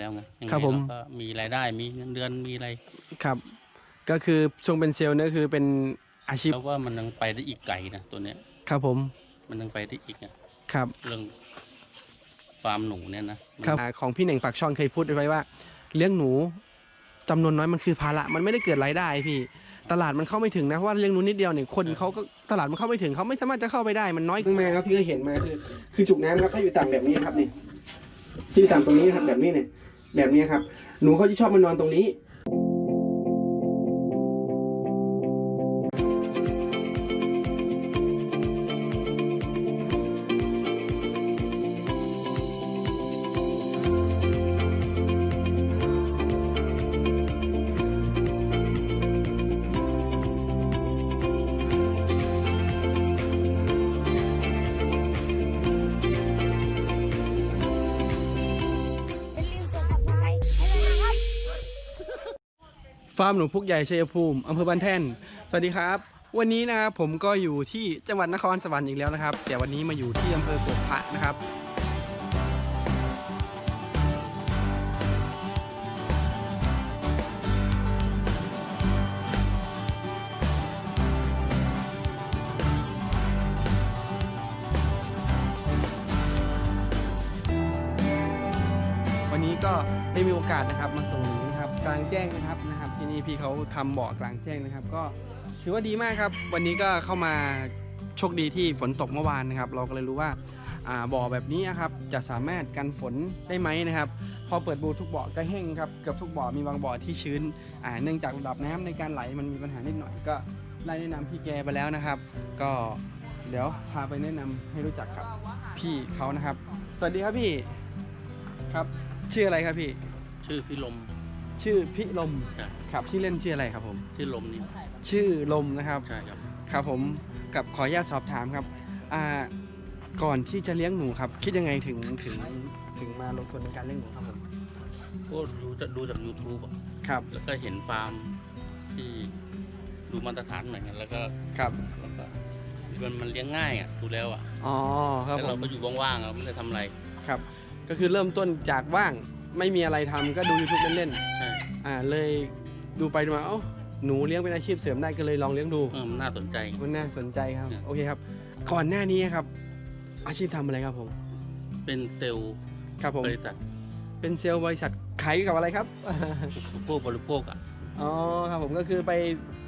แล้วไงยังไงครับผม เาก็มีรายได้มีเงินเดือนมีอะไรครับ ก็คือช่วงเป็นเซลล์เนี่ยคือเป็นอาชีพแล้วว่ามันยังไปได้อีกไกลนะตัวเนี้ย ครับผมมันยังไปได้อีกนะครับ เรื่องฟาร์มหนูเนี่ยนะครับ อ่าของพี่เหน่งปากช่องเคยพูดไว้ว่า เลี้ยงหนูจำนวนน้อยมันคือภาระมันไม่ได้เกิดรายได้พี่ ตลาดมันเข้าไม่ถึงนะเพราะว่าเลี้ยงหนูนิดเดียวเนี่ยคนเขาก็ตลาดมันเข้าไม่ถึงเขาไม่สามารถจะเข้าไปได้มันน้อยมาครับพี่ก็เห็นมาคือคือจุกน้ำครับถ้าอยู่ต่ำแบบนี้ครับนี่ที่อยู่ต่ำตรงนี้ครับแบบนี้เนี่ย แบบนี้ครับ หนูเขาจะชอบมานอนตรงนี้ ฟาร์มหนูพุกใหญ่ชัยภูมิอำเภอบ้านแท่น สวัสดีครับ วันนี้นะครับผมก็อยู่ที่จังหวัดนครสวรรค์อีกแล้วนะครับ แต่วันนี้มาอยู่ที่อำเภอโกกพระนะครับ วันนี้ก็ได้มีโอกาสนะครับมาส่งหนู กลางแจ้งนะครับนะครับ ที่นี่พี่เขาทำบ่อกลางแจ้งนะครับ ก็ถือว่าดีมากครับ วันนี้ก็เข้ามาโชคดีที่ฝนตกเมื่อวานนะครับ เราก็เลยรู้ว่าบ่อแบบนี้นะครับจะสามารถกันฝนได้ไหมนะครับ พอเปิดบูทุกบ่อก็แห้งครับเกือบทุกบ่อมีบางบ่อที่ชื้นเนื่องจากระดับน้ำในการไหลมันมีปัญหานิดหน่อยก็ได้แนะนำพี่แกไปแล้วนะครับ ก็เดี๋ยวพาไปแนะนำให้รู้จักกับพี่เขานะครับ สวัสดีครับพี่ครับ ชื่ออะไรครับพี่ ชื่อพี่ลม ชื่อพิลมครับ ครับชื่อเล่นชื่ออะไรครับผม ชื่อลมนี่ชื่อลมนะครับ ใช่ครับ ครับผมกับขออนุญาตสอบถามครับอ่าก่อนที่จะเลี้ยงหนูครับ คิดยังไงถึงถึงถึงมาลงทุนในการเลี้ยงหนูครับผมก็ดูจากดูจาก YouTube อะครับแล้วก็เห็นฟาร์มที่ดูมาตรฐานหน่อยกันแล้วก็ครับแล้วก็มันมันเลี้ยงง่ายอะดูแล้วอะอ๋อครับแล้วผเรามก็อยู่ว่างๆเราไม่ได้ทำอะไร ครับ ก็คือเริ่มต้นจากว่าง ไม่มีอะไรทำก็ดู YouTube เล่นใช่ๆอ่าเลยดูไปดูมาเอ้าหนูเลี้ยงเป็นอาชีพเสริมได้ก็เลยลองเลี้ยงดูเออมันน่าสนใจมันน่าสนใจครับครับ โอเคครับ ก่อนหน้านี้ครับ อาชีพทำอะไรครับผม เป็นเซลล์ครับผมบริษัท เป็นเซลล์บริษัทขายเกี่ยวกับอะไรครับผู้บริโภคอะอ๋อครับผมก็คือไป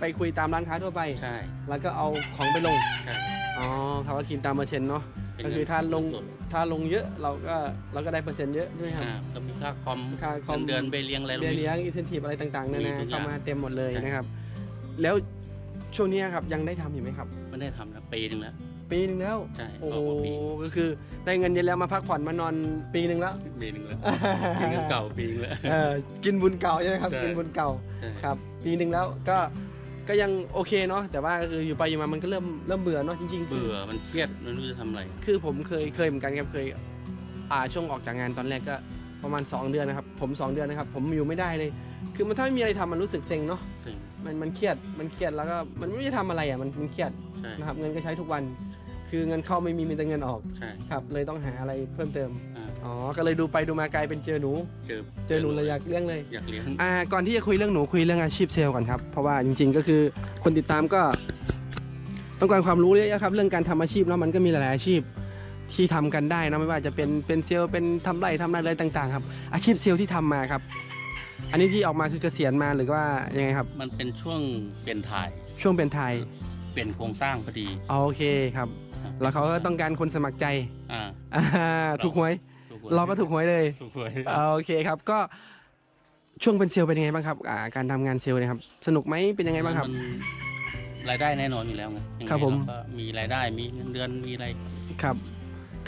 ไปคุยตามร้านค้าทั่วไป ใช่ แล้วก็เอาของไปลง ใช่ อ๋อเขาก็กินตามเปอร์เซ็นต์เนาะเป็น ก็คือถ้าลง เนสด ถ้าลงเยอะเราก็เราก็ได้เปอร์เซ็นต์เยอะใช่ไหมครับ อ่าก็มีค่าคอม ค่าคอม เงินเดือนไปเลี้ยงอะไร เบี้ยเลี้ยงอินเซนティブอะไรต่างๆนา มี นา ทุกอย่าง เข้ามาเต็มหมดเลย ใช่ นะครับ แล้วช่วงนี้ครับยังได้ทำอยู่ไหมครับ ไม่ได้ทำนะปีหนึ่งแล้ว ปีหนึ่งแล้ว ใช่ โอ้ ออกมาปี ก็คือได้เงินเย็นแล้วมาพักผ่อนมานอนปีหนึ่งแล้ว ปีหนึ่งแล้วปีหนึ่งเก่าปีหนึงแล้ว เออกินบุญเก่าใช่ไหมครับ ใช่ กินบุญเก่า ใช่ ครับปีหนึ่งแล้วก็ ก็ยังโอเคเนาะแต่ว่าก็คืออยู่ไปอยู่มามันก็เริ่มเริ่มเบื่อเนาะจริงๆ เบื่อมันเครียดมันไม่รู้จะทำอะไร คือผมเคยเคยเหมือนกันครับเคย อ่าช่วงออกจากงานตอนแรกก็ประมาณ 2 เดือนนะครับ ผม 2 เดือนนะครับ ผมอยู่ไม่ได้เลย คือมันถ้าไม่มีอะไรทำมันรู้สึกเซ็งเนาะถึงมันมันเครียดมันเครียดแล้วก็มันไม่รู้จะทำอะไรอะมันมันเครียดใช่นะครับ เงินก็ใช้ทุกวัน คือเงินเข้าไม่มีมีแต่เงินออกใช่ครับ เลยต้องหาอะไรเพิ่มเติม อ่า อ๋อ ก็เลยดูไปดูมากลายเป็นเจอหนู เจอเจอหนูเลยอยากเลี้ยงเลย อยากเลี้ยงอ่า ก่อนที่จะคุยเรื่องหนูคุยเรื่องอาชีพเซลล์ก่อนครับ เพราะว่าจริง ๆ ก็คือคนติดตามก็ต้องการความรู้เยอะๆครับ เรื่องการทำอาชีพเนาะมันก็มีหลายๆอาชีพที่ทำกันได้นะไม่ว่าจะเป็นเป็นเซลล์เป็นทำไรทำอะไรต่างๆ ครับ อาชีพเซลล์ที่ทำมาครับ อันนี้ที่ออกมาคือเกษียณมาหรือว่ายังไงครับ มันเป็นช่วงเปลี่ยนถ่ายช่วงเป็นไทยเปลี่ยนโครงสร้างพอดีอ๋อโอเคครับแล้วเขาก็ต้องการคนสมัครใจ อ่าอ่าถูกหวยถู กหวยเราก็ถูกหวยเลยถูกหวยอ่าโอเคครับ ก็ช่วงเป็นเซลล์เป็นยังไงบ้างครับอ่าการทำงานเซลล์เนะครับ สนุกไหมเป็นยังไงบ้างครับ มันรายได้แน่นอนอยู่แล้วไงยังไงครับผม เาก็มีรายได้มีเงินเดือนมีอะไรครับ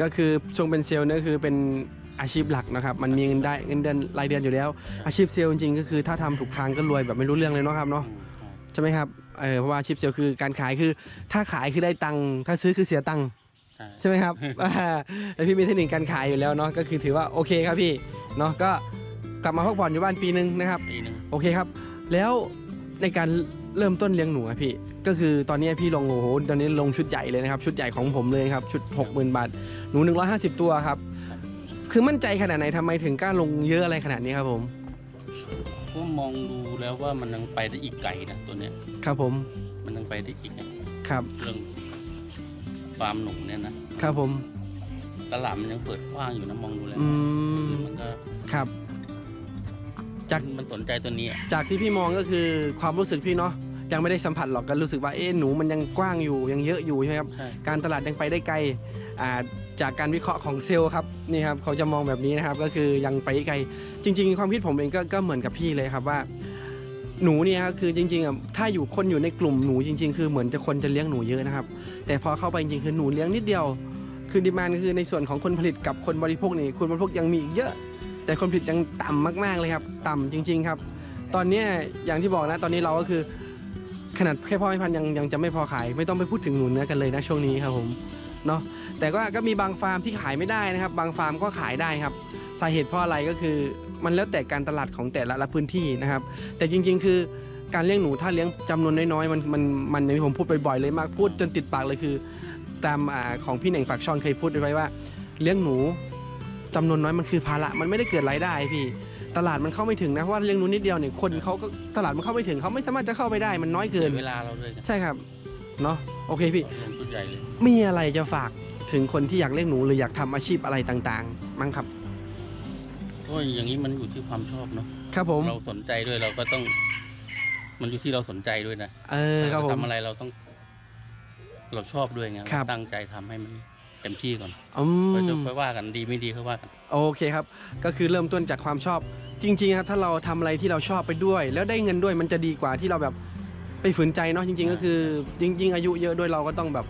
ก็คือช่วงเป็นเซลล์เนี่ยคือเป็นอาชีพหลักนะครับ มันมีเงินได้เงินเดือนรายเดือนอยู่แล้ว อาชีพเซลล์จริงๆก็คือถ้าทำถูกทางก็รวยแบบไม่รู้เรื่องเลยเนาะครับเนาะ อืมใช่ใช่ไหมครับ เออเพราะว่าอาชีพเซลล์คือการขายคือ ถ้าขายคือได้ตังค์ ถ้าซื้อคือเสียตังค์ ใช่ใช่ไหมครับอ่าแล้วพี่มีเทคนิคการขายอยู่แล้วเนาะก็คือถือว่าโอเคครับพี่เนาะก็กลับมาพักผ่อนอยู่บ้านปีหนึ่งนะครับปีหนึ่งโอเคครับ แล้วในการเริ่มต้นเลี้ยงหนูอะพี่ ก็คือตอนนี้พี่ลงโอ้โหตอนนี้ลงชุดใหญ่เลยนะครับ ชุดใหญ่ของผมเลยครับชุด 60,000 บาท หนู 150 ตัวครับ คือมั่นใจขนาดไหนทำไมถึงกล้าลงเยอะอะไรขนาดนี้ครับผมก็มองดูแล้วว่ามันยังไปได้อีกไกลนะตัวเนี้ยครับผมมันยังไปได้อีกนะครับเรื่อง ฟาร์มหนูเนี่ยนะครับผมตลาดมันยังเปิดกว้างอยู่นะมองดูแล้วอืมคือมันก็ครับ จากมันสนใจตัวนี้อะจากที่พี่มองก็คือความรู้สึกพี่เนาะยังไม่ได้สัมผัสหรอกก็รู้สึกว่าเอ๊ะหนูมันยังกว้างอยู่ยังเยอะอยู่ใช่ไหมครับใช่การตลาดยังไปได้ไกลอ่าจากการวิเคราะห์ของเซลล์ครับนี่ครับเขาจะมองแบบนี้นะครับก็คือยังไปได้ไกล จริง ๆ ความคิดผมเองก็ก็เหมือนกับพี่เลยครับว่า หนูเนี่ยครับคือจริงๆอะถ้าอยู่คนอยู่ในกลุ่มหนูจริง ๆ คือเหมือนจะคนจะเลี้ยงหนูเยอะนะครับ แต่พอเข้าไปจริงๆคือหนูเลี้ยงนิดเดียว คือดีมานคือในส่วนของคนผลิตกับคนบริโภคนี่คนบริโภคยังมีอีกเยอะ แต่คนผลิตยังต่ำมากๆเลยครับ ต่ำจริง ๆครับ ตอนนี้อย่างที่บอกนะตอนนี้เราก็คือขนาดแค่พ่อแม่พันธุ์ยังยังจะไม่พอขาย ไม่ต้องไปพูดถึงหนูเนื้อกันเลยนะช่วงนี้ครับผมเนาะแต่ก็ก็มีบางฟาร์มที่ขายไม่ได้นะครับ บางฟาร์มก็ขายได้ครับ สาเหตุเพราะอะไรก็คือ มันแล้วแต่การตลาดของแต่ละละพื้นที่นะครับ แต่จริง ๆ คือการเลี้ยงหนูถ้าเลี้ยงจำนวนน้อยๆมันมันมันอย่างที่ผมพูดบ่อยๆเลยมากพูดจนติดปากเลยคือ ตามอ่าของพี่เหน่งปากช่องเคยพูดไว้ว่า เลี้ยงหนูจำนวนน้อยมันคือภาระมันไม่ได้เกิดรายได้พี่ ตลาดมันเข้าไม่ถึงนะเพราะว่าเลี้ยงหนูนิดเดียวเนี่ยคนเขาก็ตลาดมันเข้าไม่ถึงเขาไม่สามารถจะเข้าไปได้มันน้อยเกิเกินนเวลาเราเลยนะใช่ครับเนาะโอเคพี่ ลงทุนใหญ่เลย มีอะไรจะฝากถึงคนที่อยากเลี้ยงหนูหรืออยากทำอาชีพอะไรต่างๆ มั้งครับ ก็อย่างนี้มันอยู่ที่ความชอบเนาะครับผม เราสนใจด้วยเราก็ต้อง มันอยู่ที่เราสนใจด้วยนะเออครับเราผมทำอะไรเราต้อง เราชอบด้วยไงครับเราตั้งใจทำให้มันเต็มที่ก่อนอืค่อยจะมค่อยว่ากันดีไม่ดีค่อยว่ากันโอเคครับ ก็คือเริ่มต้นจากความชอบ จริง ๆ ครับ ถ้าเราทำอะไรที่เราชอบไปด้วย แล้วได้เงินด้วยมันจะดีกว่าที่เราแบบไปฝืนใจเนาะจริง ๆ ก็คือ จริง ๆ อายุเยอะด้วยเราก็ต้องแบบ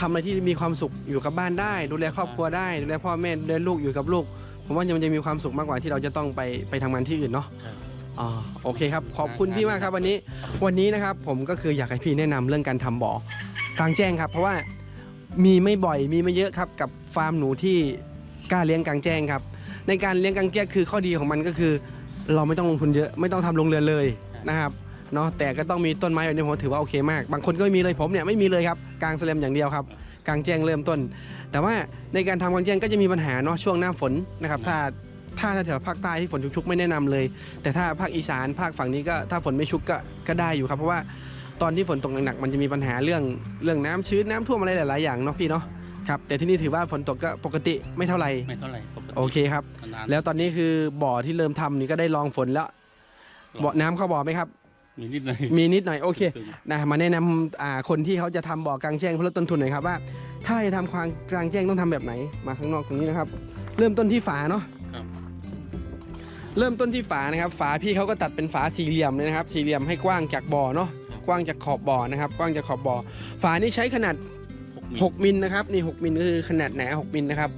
ทำอะไรที่มีความสุขอยู่กับบ้านได้ ดูแลครอบครัวได้ดูแลพ่อแม่ดูแลลูกอยู่กับลูก ผมว่ามันจะมีความสุขมากกว่าที่เราจะต้องไปไปทำงานที่อื่นเนาะใช่อ๋อโอเคครับ ขอบคุณพี่มากครับวันนี้ วันนี้นะครับผมก็คืออยากให้พี่แนะนำเรื่องการทำบ่อกลางแจ้งครับ เพราะว่ามีไม่บ่อยมีไม่เยอะครับ กับฟาร์มหนูที่กล้าเลี้ยงกลางแจ้งครับ ในการเลี้ยงกลางแจ้งคือข้อดีของมันก็คือ เราไม่ต้องลงทุนเยอะไม่ต้องทำโรงเรือนเลยนะครับเนาะแต่ก็ต้องมีต้นไม้แบบนี้ผมถือว่าโอเคมาก บางคนก็ไม่มีเลยผมเนี่ยไม่มีเลยครับกลางแสลมอย่างเดียวครับ กลางแจ้งเริ่มต้น แต่ว่าในการทำกลางแจ้งก็จะมีปัญหาเนาะช่วงหน้าฝนนะครับถ้าถ้าแถวภาคใต้ที่ฝนชุกๆไม่แนะนำเลย แต่ถ้าภาคอีสานภาคฝั่งนี้ก็ถ้าฝนไม่ชุกก็ก็ได้อยู่ครับเพราะว่าตอนที่ฝนตกหนักๆมันจะมีปัญหาเรื่องเรื่องน้ำชื้นน้ำท่วมอะไรหลายๆอย่างเนาะพี่เนาะครับแต่ที่นี่ถือว่าฝนตกก็ปกติไม่เท่าไหร่ไม่เท่าไหร่ปกติโอเคครับนานๆแล้วตอนนี้คือบ่อที่เริ่มทำนี่ก็ได้ลองฝนแล้วบ่อน้ำเข้าบ่อไหมครับ มีนิดหน่อยมีนิดหน่อยโอเคซึมนะมาแนะนำอ่าคนที่เขาจะทำบ่อกลางแจ้งเพื่อลดต้นทุนหน่อยครับว่า ถ้าจะทำควางกลางแจ้งต้องทำแบบไหน มาข้างนอกตรงนี้นะครับ เริ่มต้นที่ฝาเนาะครับ เริ่มต้นที่ฝานะครับ ฝาพี่เขาก็ตัดเป็นฝาสี่เหลี่ยมเลยนะครับ สี่เหลี่ยมให้กว้างจากบ่อเนาะกว้างจากขอบบ่อนะครับ กว้างจากขอบบ่อ ฝานี่ใช้ขนาดหกมิล6มิลนะครับนี่ 6 มิลก็คือขนาดหนา6มิลนะครับ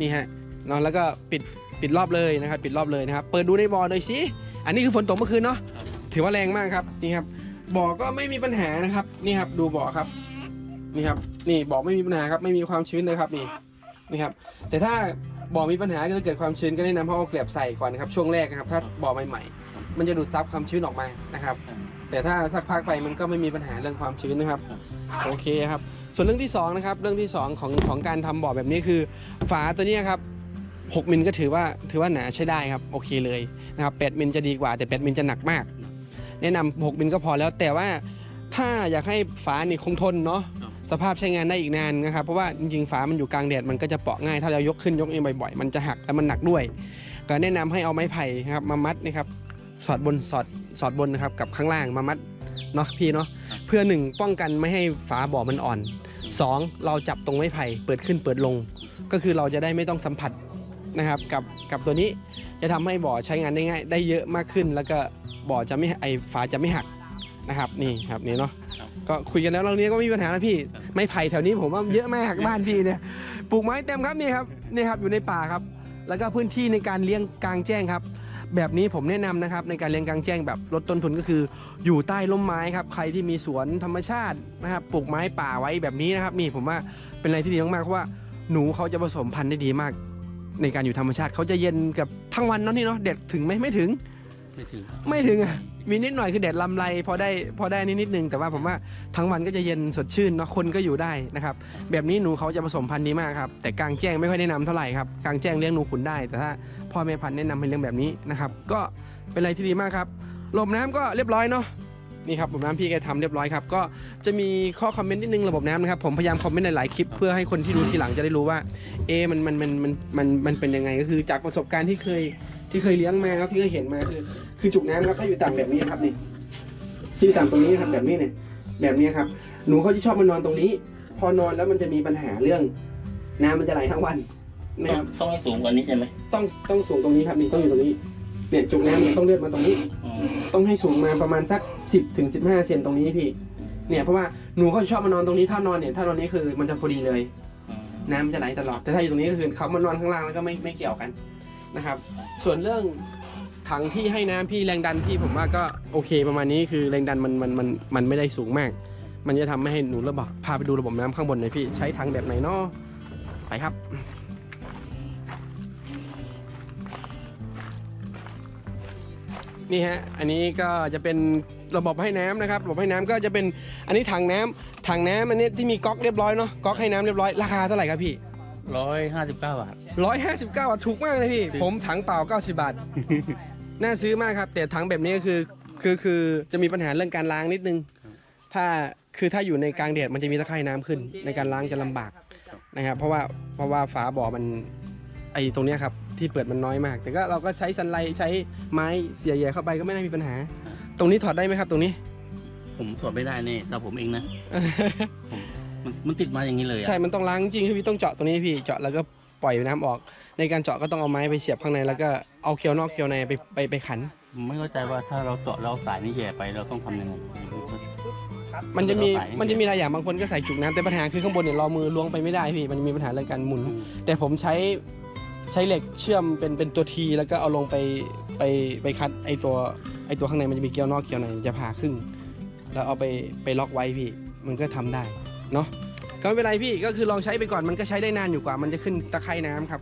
นี่ฮะเนาะแล้วก็ปิดปิดรอบเลยนะครับ ปิดรอบเลยนะครับ เปิดดูในบ่อหน่อยสิอันนี้คือฝนตกเมื่อคืนเนาะครับถือว่าแรงมากครับนี่ครับบ่อก็ไม่มีปัญหานะครับนี่ครับดูบ่อครับ นี่ครับนี่บ่อไม่มีปัญหาครับไม่มีความชื้นเลยครับนี่นี่ครับแต่ถ้าบ่อมีปัญหาก็จะเกิดความชื้นก็แนะนำให้เอาเกลียบใส่ก่อนนะครับช่วงแรกนะครับถ้าบ่อใหม่ๆมันจะดูดซับความชื้นออกมานะครับ แต่ถ้าสักพักไปมันก็ไม่มีปัญหาเรื่องความชื้นนะครับโอเคครับ ส่วนเรื่องที่สองนะครับเรื่องที่สองของของการทำบ่อแบบนี้คือ ฝาตัวเนี้ยครับ6มิลก็ถือว่าถือว่าหนาใช้ได้ครับโอเคเลยนะครับ8มิลจะดีกว่าแต่8มิลจะหนักมาก แนะนำ6มิลก็พอแล้วแต่ว่าถ้าอยากให้ฝานี่คงทนเนาะ สภาพใช้งานได้อีกนานนะครับ เพราะว่าจริงๆฝามันอยู่กลางแดดมันก็จะเปาะง่าย ถ้าเรายกขึ้นยกเองบ่อยๆ มันจะหักและมันหนักด้วย ก็แนะนำให้เอาไม้ไผ่นะครับมามัดนะครับสอดบนสอดสอดบนนะครับกับข้างล่างมามัดเนาะพี่เนาะเพื่อหนึ่งป้องกันไม่ให้ฝาบ่อมันอ่อนสองเราจับตรงไม้ไผ่เปิดขึ้นเปิดลง ก็คือเราจะได้ไม่ต้องสัมผัสนะครับกับกับตัวนี้จะทำให้บ่อใช้งานได้ง่าย ได้เยอะมากขึ้น แล้วก็บ่อจะไม่ไอฝาจะไม่หักนะครับนี่ครับนี่เนาะครับ ก็คุยกันแล้วเรื่องนี้ก็ไม่มีปัญหาแล้วพี่ครับไม้ไผ่แถวนี้ผมว่าเยอะมากบ้านพี่เนี่ยปลูกไม้เต็มครับนี่ครับนี่ครับอยู่ในป่าครับ แล้วก็พื้นที่ในการเลี้ยงกลางแจ้งครับ แบบนี้ผมแนะนำนะครับในการเลี้ยงกลางแจ้งแบบลดต้นทุนก็คืออยู่ใต้ร่มไม้ครับใครที่มีสวนธรรมชาตินะครับปลูกไม้ป่าไว้แบบนี้นะครับนี่ผมว่าเป็นอะไรที่ดีมากๆเพราะว่าหนูเขาจะผสมพันธุ์ได้ดีมาก ในการอยู่ธรรมชาติเขาจะเย็นกับทั้งวันเนาะนี่เนาะเด็ดถึงไหมไม่ถึง ไม่ถึงไม่ถึงอะมีนิดหน่อยคือแดดลำไรพอได้พอได้นิดนิดนึงแต่ว่าผมว่าทั้งวันก็จะเย็นสดชื่นเนาะคนก็อยู่ได้นะครับแบบนี้หนูเขาจะผสมพันธุ์ดีมากครับแต่กลางแจ้งไม่ค่อยแนะนำเท่าไหร่ครับกลางแจ้งเลี้ยงหนูขุนได้ แต่ถ้าพ่อแม่พันธุ์แนะนำให้เลี้ยงแบบนี้นะครับก็เป็นอะไรที่ดีมากครับระบบน้ำก็เรียบร้อยเนาะนี่ครับระบบน้ำพี่แกทำเรียบร้อยครับก็จะมีข้อคอมเมนต์นิดนึงระบบน้ำนะครับผมพยายามคอมเมนต์ในหลายคลิปเพื่อให้คนที่ดูทีหลังจะได้รู้ว่า เอะมันมันมันมันมันมันเป็นยังไงก็คือจากประสบการณ์ที่เคย ที่เคยเลี้ยงมาครับที่เคยเห็นมาคือคือจุกน้ำครับถ้าอยู่ต่ำแบบนี้ครับนี่ที่อยู่ต่ำตรงนี้ครับแบบนี้เนี่ยแบบนี้ครับ หนูเขาจะชอบมานอนตรงนี้ พอนอนแล้วมันจะมีปัญหาเรื่อง น้ำมันจะไหลทั้งวันนะครับต้องให้สูงกว่านี้ใช่ไหมต้องต้องสูงตรงนี้ครับนี่ต้องอยู่ตรงนี้เนี่ยจุกน้ำเนี่ยต้องเลื่อนมาตรงนี้อืมต้องให้สูงมาประมาณสัก10ถึง15เซนตรงนี้พี่เนี่ยเพราะว่าหนูเขาจะชอบมานอนตรงนี้ถ้านอนเนี่ยถ้านอนนี้คือมันจะพอดีเลยอืมน้ำมันจะไหลตลอดแต่ถ้าอยู่ตรงนี้ก็คือเขามานอนข้างล่างแล้วก็ไม่ไม่เกี่ยวกัน นะครับ ส่วนเรื่องถังที่ให้น้ำพี่แรงดันที่ผมว่าก็โอเคประมาณนี้คือแรงดันมันมันมันมันไม่ได้สูงมาก มันจะทำไม่ให้หนูระบบพาไปดูระบบน้ำข้างบนหน่อยพี่ใช้ถังแบบไหนเนาะไปครับ นี่ฮะ อันนี้ก็จะเป็นระบบให้น้ำนะครับ ระบบให้น้ำก็จะเป็น อันนี้ถังน้ำถังน้ำอันนี้ที่มีก๊อกเรียบร้อยเนาะ ก๊อกให้น้ำเรียบร้อย ราคาเท่าไหร่ครับพี่ ร้อยห้าสิบเก้าบาท ร้อยห้าสิบเก้าบาทถูกมากเลยพี่ ผมถังเปล่าเก้าสิบาท น่าซื้อมากครับ แต่ถังแบบนี้ก็คือคือคือจะมีปัญหาเรื่องการล้างนิดนึง ถ้าคือถ้าอยู่ในกลางแดดมันจะมีตะไคร่น้ำขึ้น ในการล้างจะลำบากนะครับ เพราะว่าเพราะว่าฝาบ่อมันไอตรงเนี้ยครับ ที่เปิดมันน้อยมาก แต่ก็เราก็ใช้สันไลใช้ไม้เสียแย่เข้าไปก็ไม่น่ามีปัญหา ตรงนี้ถอดได้ไหมครับตรงนี้ ผมตรวจไม่ได้เนี่ยแต่ผมเองนะผมมันมันติดมาอย่างนี้เลยอะใช่ มันต้องล้างจริงคือพี่ต้องเจาะตรงนี้พี่ เจาะแล้วก็ ปล่อยน้ำออก ในการเจาะก็ต้องเอาไม้ไปเสียบข้างในแล้วก็เอาเกลียวนอกเกลียวในไปไปไปขันผมไม่เข้าใจว่าถ้าเราเจาะแล้วเอาสายนี้แย่ไปเราต้องทำยังไงมันจะมีเราใส่ให้มันจะมีหลายอย่างบางคนก็ใส่จุกน้ำแต่ปัญหาคือข้างบนเนี่ยเรามือล้วงไปไม่ได้พี่มันมีปัญหาเรื่องการหมุนอืมแต่ผมใช้ใช้เหล็กเชื่อมเป็นเป็นตัวทีแล้วก็เอาลงไปไปไปคัดไอตัวไอตัวข้างในมันจะมีเกลียวนอกเกลียวในจะผ่าครึ่ง แล้วเอาไปไปล็อกไว้พี่ มันก็ทำได้เนาะ ก็ไม่เป็นไรพี่ก็คือลองใช้ไปก่อนมันก็ใช้ได้นานอยู่กว่า มันจะขึ้นตะไคร่น้ำครับ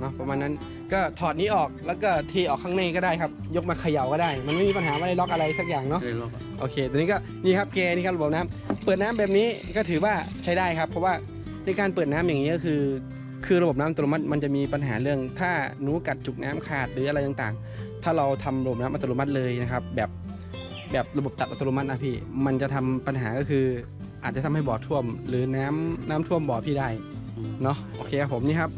เนาะประมาณนั้นก็ถอดนี้ออกแล้วก็เทออกข้างในก็ได้ครับ ยกมาเขย่าก็ได้ มันไม่มีปัญหาว่าได้ล็อกอะไรสักอย่างเนาะ เลยรอบโอเค ตัวนี้ก็นี่ครับเกนี่ครับระบบน้ำเปิดน้ำแบบนี้ก็ถือว่าใช้ได้ครับ เพราะว่าในการเปิดน้ำอย่างนี้ก็คือ คือระบบน้ำอัตโนมัติมันจะมีปัญหาเรื่อง ถ้าหนูกัดจุกน้ำขาดหรืออะไรต่างๆ ถ้าเราทำระบบน้ำอัตโนมัติเลยนะครับ แบบแบบระบบตัดอัตโนมัตินะพี่ มันจะทำปัญหาก็คือ อาจจะทำให้บ่อท่วม หรือน้ำน้ำท่วมบ่อพี่ได้อืมเนาะโอเคครับผมนี่ครับ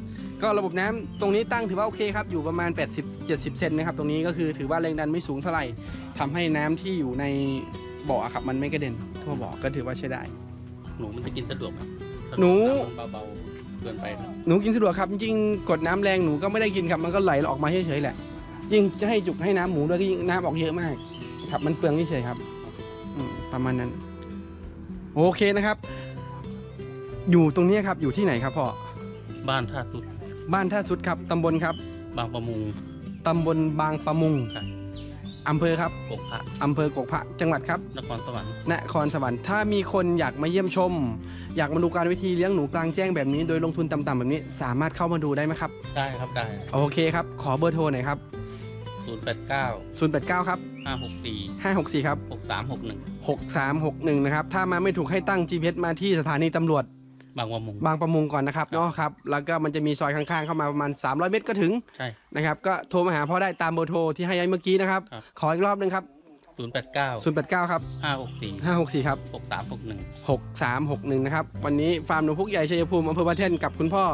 ก็ระบบน้ำตรงนี้ตั้งถือว่าโอเคครับอยู่ประมาณ 80-70 เซนนะครับตรงนี้ก็คือถือว่าแรงดันไม่สูงเท่าไหร่ทำให้น้ำที่อยู่ในบ่ออะครับมันไม่กระเด็นทั่วบ่อก็ถือว่าใช้ได้ หนูมันจะกินสะดวกไหมหนูเบาๆเกินไปนะหนูกินสะดวกครับจริงๆกดน้ำแรงหนูก็ไม่ได้กินครับมันก็ไหลออกมาเฉยๆแหละ ยิ่งจะให้จุกให้น้ำหมูด้วยก็ยิ่งน้ำออกเยอะมาก ครับมันเปลืองเฉยๆครับอืมประมาณนั้น โอเคนะครับ อยู่ตรงนี้ครับอยู่ที่ไหนครับพ่อบ้านท่าสุด บ้านท่าสุดครับตำบลครับบางประมุงตำบลบางปะมุงครับอำเภอครับกกพระอำเภอกกพระจังหวัดครับนครสวรรค์นครสวรรค์ถ้ามีคนอยากมาเยี่ยมชม อยากมาดูการวิธีเลี้ยงหนูกลางแจ้งแบบนี้ โดยลงทุนต่ำๆแบบนี้สามารถเข้ามาดูได้ไหมครับ ได้ครับได้โอเคครับ ขอเบอร์โทรหน่อยครับ ศูนย์แปดเก้า089 ครับ ห้าหกสี่564 ครับ หกสามหกหนึ่ง6361 นะครับ ถ้ามาไม่ถูกให้ตั้ง GPS มาที่สถานีตำรวจ บางประมุง บางประมุงก่อนนะครับเนาะครับ แล้วก็มันจะมีซอยข้างๆเข้ามาประมาณ 300 เมตรก็ถึงใช่ นะครับ ก็โทรมาหาพ่อได้ตามเบอร์โทรที่ให้ไว้เมื่อกี้นะครับ ครับ ขออีกรอบหนึงครับ ศูนย์แปดเก้า089 ครับ ห้าหกสี่564 ครับ หกสามหกหนึ่ง6361 นะครับ วันนี้ฟาร์มหนูพุกใหญ่ชัยภูมิอำเภอบ้านเท่นกับคุณพ่อ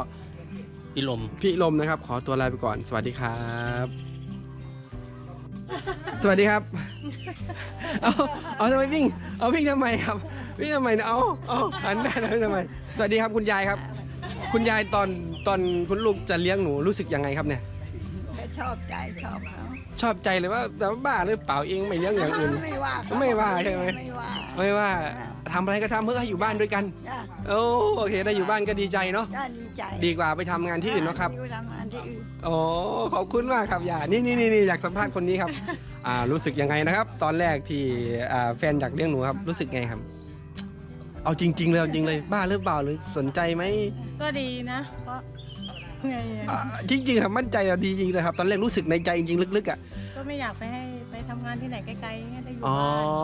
พิลม พี่ลมนะครับ ขอตัวลาไปก่อน สวัสดีครับ สวัสดีครับ เอาเอาทำไมวิ่ง เอาวิ่งทำไมครับ วิ่งทำไมนะเอาเอาหันหน้าทำไม สวัสดีครับคุณยายครับ คุณยายตอนตอนคุณลูกจะเลี้ยงหนูรู้สึกยังไงครับเนี่ยก็ชอบใจชอบเขาชอบใจเลยว่าแต่ว่าบ้าหรือเปล่าเองไม่เลี้ยงอย่างอื่น ไม่ว่าเขไม่ว่าใช่ไหม ไม่ว่า ไม่ว่า ทำอะไรก็ทำเพื่อให้อยู่บ้านด้วยกัน จ้ะโอ้โอเคได้อยู่บ้านก็ดีใจเนาะจ้ะดีใจดีกว่าไปทำงานที่อื่นเนาะครับ ไปทำงานที่อื่นโอ้ขอบคุณมากครับอย่านี่นี่นี่นี่อยากสัมภาษณ์คนนี้ครับ อ่ารู้สึกยังไงนะครับ ตอนแรกที่อ่าแฟนอยากเลี้ยงหนูครับ รู้สึกไงครับ เอาจริง ๆ เลยเอาจริงเลยบ้าหรือเปล่าหรือสนใจไหมก็ดีนะ เพราะไงอะอ่าจริงๆครับมั่นใจอะดีจริงเลยครับ ตอนแรกรู้สึกในใจจริงๆลึกๆอะก็ไม่อยากไปให้ไป ทำงานที่ไหนไกลๆให้ได้อยู่อ๋อ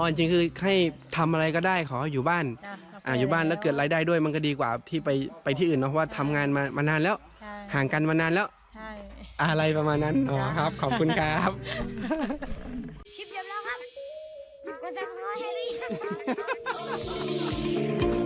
บ้านจริงๆคือให้ทำอะไรก็ได้ขอให้อยู่บ้าน จ้ะอ่าอยู่บ้านแล้วเกิดรายได้ด้วยมันก็ดีกว่าที่ไปไปที่อื่นเนาะเพราะว่าทำงานมามานานแล้ว ใช่ห่างกันมานานแล้ว ใช่ อะไรประมาณนั้นอ๋อครับ ขอบคุณครับ คลิปจบแล้วครับกดซับสไครต์ให้หรือยัง